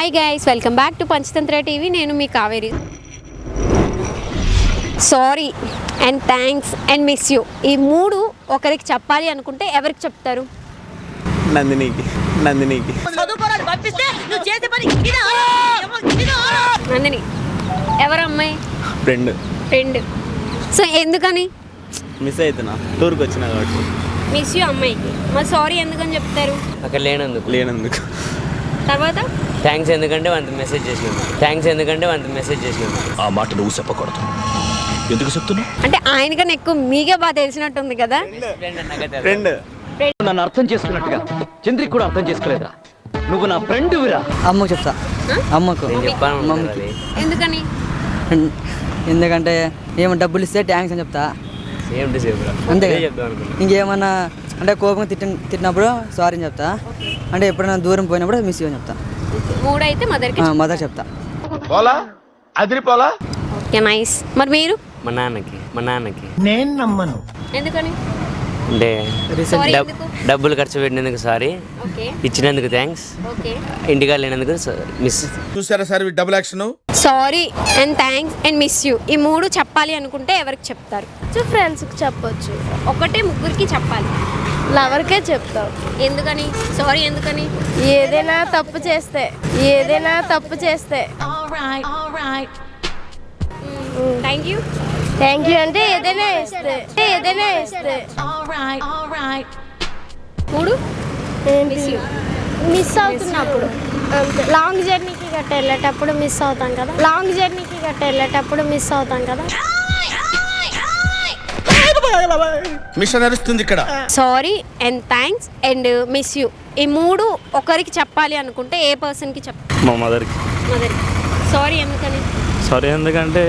Hi guys welcome back to Panchatantra TV నేను మీ Kaveri. Sorry and thanks and miss you ఈ మూడు ఒకరికి చెప్పాలి అనుకుంటే ఎవరికి చెప్తారు? నందినికి నందినికి? నందిని ఎవరు అమ్మాయి? ఫ్రెండ్ ఫ్రెండ్ సో ఎందుకని? మిస్ అవుతున్నా టూర్కి వచ్చిన కాబట్టి. మిస్ యూ అమ్మాయికి. మరి సారీ ఎందుకని చెప్తారు? అక్కడ లేనందుకు. లేనందుకు. తర్వాత? థ్యాంక్స్ ఎందుకంటే వంత మెసేజ్ చేసినందుకు థ్యాంక్స్ ఎందుకంటే వంత మెసేజ్ చేసినందుకు ఆ మాట నువ్వు చెప్పకూడదు. ఎందుకు చెప్తున్నావు? అంటే ఆయనకన్నా ఎక్కువ మీకే బాగా తెలిసినట్టుంది కదా? ఫ్రెండ్ నన్ను అర్థం చేసుకున్నట్టుగా. చంద్రికి కూడా అర్థం చేసుకోలేదురా. నువ్వు నా ఫ్రెండ్ విరా అమ్మకు చెప్తా. అమ్మకు. నేను చెప్పాను మమ్మీకి. ఎందుకని? ఎందుకంటే ఏమో డబ్బులు ఇస్తే ట్యాంక్స్ అని చెప్తా. సేమ్ టు సేమ్ అంతే ఇంకేమన్నా అంటే కోపంగా తిట్టిన తిట్టినప్పుడు సారీ అని చెప్తా. అంటే ఎప్పుడైనా దూరం పోయినప్పుడు మిస్ అని చెప్తా. మూడు అయితే మదర్కి మదర్ చెప్తా. పోలా? అదిరిపోలా ఓకే నైస్. మరి మీరు? మా నాన్నకి మా నాన్నకి. ఎందుకని? అంటే డబ్బులు ఖర్చు పెట్టినందుకు సారీ. ఓకే. ఇచ్చినందుకు థ్యాంక్స్ ఓకే. ఇంటికి వెళ్ళినందుకు మిస్ చూసారా sir double action sorry and thanks and miss you ఈ మూడు చెప్పాలి అనుకుంటే ఎవరికి చెప్తారు? ఫ్రెండ్స్కి చెప్పొచ్చు. ఒకటే ముగ్గురికి చెప్పాలి. లవర్కే చెప్తాం. ఎందుకని? సారీ ఎందుకని? ఏదైనా తప్పు చేస్తే ఏదైనా తప్పు చేస్తే. థ్యాంక్ యూ థ్యాంక్ యూ అంటే ఏదైనా ఇస్తే ఏదైనా ఇస్తే మూడు మిస్ యూ మిస్ అవుతున్నప్పుడు లాంగ్ జర్నీకి గట్ట వెళ్ళేటప్పుడు మిస్ అవుతాం కదా. లాంగ్ జర్నీకి గట్ట వెళ్ళేటప్పుడు మిస్ అవుతాం కదా. మిషన్ నడుస్తుంది ఇక్కడ. Sorry and thanks and miss you ఈ మూడు ఒకరికి చెప్పాలి అనుకుంటే ఏ పర్సన్కి చెప్తారు మా మదర్కి మదర్కి సారీ ఎందుకని సారీ ఎందుకంటే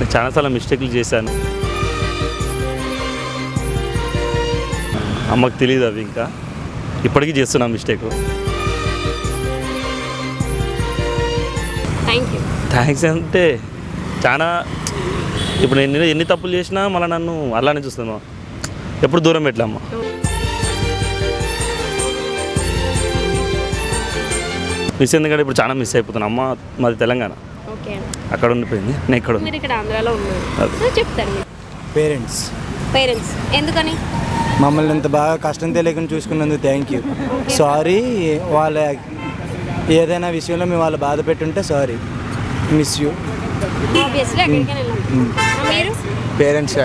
నేను చాలాసార్లు మిస్టేక్లు చేశాను. అమ్మకి తెలియదు అవి ఇంకా. ఇప్పటికీ చేస్తున్నా మిస్టేక్. థ్యాంక్స్ అంటే చాలా ఇప్పుడు నేను ఎన్ని తప్పులు చేసినా మళ్ళీ నన్ను అలానే చూస్తాను ఎప్పుడు దూరం పెట్టలమ్మ మిస్ ఎందుకంటే ఇప్పుడు చాలా మిస్ అయిపోతున్నా అమ్మ మాది తెలంగాణ. ఓకే. అక్కడ ఉండిపోయింది. నేను ఇక్కడ ఉంది. మీరు ఇక్కడ ఆంధ్రాలో ఉన్నారు. సో చెప్తారు మీరు పేరెంట్స్. పేరెంట్స్. ఎందుకని? మమ్మల్ని ఇంత బాగా కష్టం తెలియకుండా చూసుకున్నందుకు థ్యాంక్ యూ సారీ వాళ్ళ ఏదైనా విషయంలో మేము వాళ్ళు బాధ పెట్టుంటే సారీ మిస్ యూ పేరెంట్స్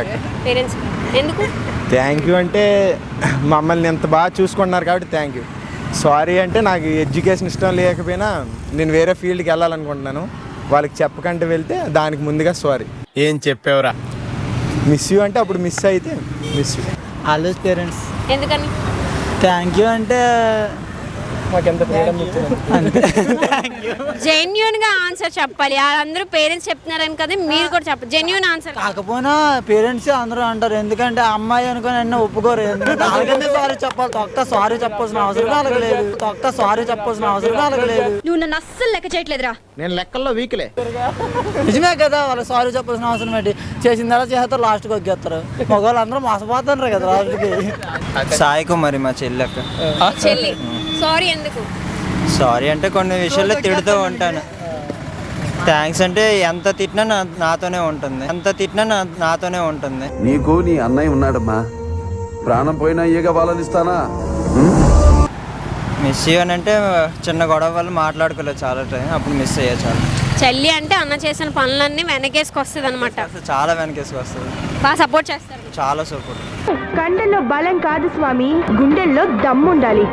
ఎందుకు? థ్యాంక్ యూ అంటే మమ్మల్ని ఎంత బాగా చూసుకుంటున్నారు కాబట్టి థ్యాంక్ యూ సారీ అంటే నాకు ఎడ్యుకేషన్ ఇష్టం లేకపోయినా నేను వేరే ఫీల్డ్కి వెళ్ళాలనుకుంటున్నాను. వాళ్ళకి చెప్పకంటే వెళ్తే దానికి ముందుగా సారీ ఏం చెప్పావురా? మిస్ యూ అంటే అప్పుడు మిస్ అయితే మిస్ యూ ఆల్వేస్ పేరెంట్స్ ఎందుకని? థ్యాంక్ యూ అంటే మాకెంత ఫ్రీడమ్ జెన్యున్గా ఆన్సర్ చెప్పాలి. అందరూ పేరెంట్స్ చెప్తున్నారని కదా మీరు కూడా చెప్పాలి జెన్యున్ ఆన్సర్ కాకపోయినా పేరెంట్స్ అందరూ అంటారు. ఎందుకంటే అమ్మాయి అనుకుని అన్న ఒప్పుకోరు. ఎందుకంటే సారీ చెప్పాలి. తొక్క సారీ చెప్పాల్సిన అవసరం వాళ్ళకి లేదు. తొక్క సారీ చెప్పాల్సిన అవసరం వాళ్ళకి లేదు. నువ్వు నన్ను అస్సలు లెక్క చేయట్లేదురా. నేను లెక్కల్లో వీక్లే. నిజమే కదా వాళ్ళకి సారీ చెప్పాల్సిన అవసరం ఏంటి? చేసిన తర్వాత చేస్తారు లాస్ట్కి వచ్చేస్తారు మగవాళ్ళు అందరూ మోసపోతున్నారు కదా లాస్ట్కి సాయి కుమారి మా చెల్లెక్క చెల్లి. సారీ ఎందుకు? సారీ అంటే కొన్ని విషయాల్లో తిడుతూ ఉంటాను. థ్యాంక్స్ అంటే ఎంత తిట్టినా నా నాతోనే ఉంటుంది. ఎంత తిట్టినా నా నాతోనే ఉంటుంది. నీకు నీ అన్నయ్య ఉన్నాడమ్మా. ప్రాణం పోయినా ఈగ బాలనిస్తానా మిస్ అని అంటే చిన్న గొడవ వల్ల మాట్లాడుకోలేదు చాలా టైం అప్పుడు మిస్ అయ్యా చాలా. చెల్లి అంటే అన్న చేసిన పనులన్నీ వెనకేసుకొస్తుంది అనమాట అసలు చాలా వెనకేసుకు వస్తుంది బాగా సపోర్ట్ చేస్తారు. చాలా సపోర్ట్ కండల్లో బలం కాదు స్వామి గుండెల్లో దమ్ముండాలి.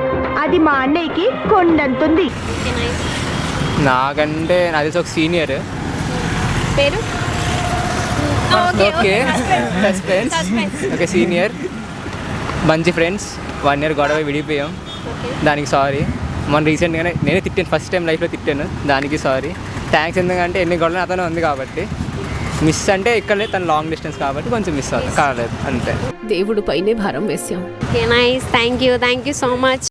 అది మా అన్నయ్యకి కొండంతుంది. నాకంటే నాది ఒక సీనియర్. పేరు? Okay suspense okay. సీనియర్. మంచి ఫ్రెండ్స్. వన్ ఇయర్ గొడవ విడిపోయాం దానికి సారీ. మొన్న రీసెంట్గానే నేనే తిట్టాను ఫస్ట్ టైం లైఫ్లో తిట్టాను. దానికి సారీ. థ్యాంక్స్ ఎందుకంటే ఎన్ని గొడవలు అతను ఉంది కాబట్టి. మిస్ అంటే ఇక్కడనే తన లాంగ్ డిస్టెన్స్ కాబట్టి కొంచెం మిస్ అవుతుంది కాలేదు అంతే. దేవుడు పైనే భారం nice thank you thank you so much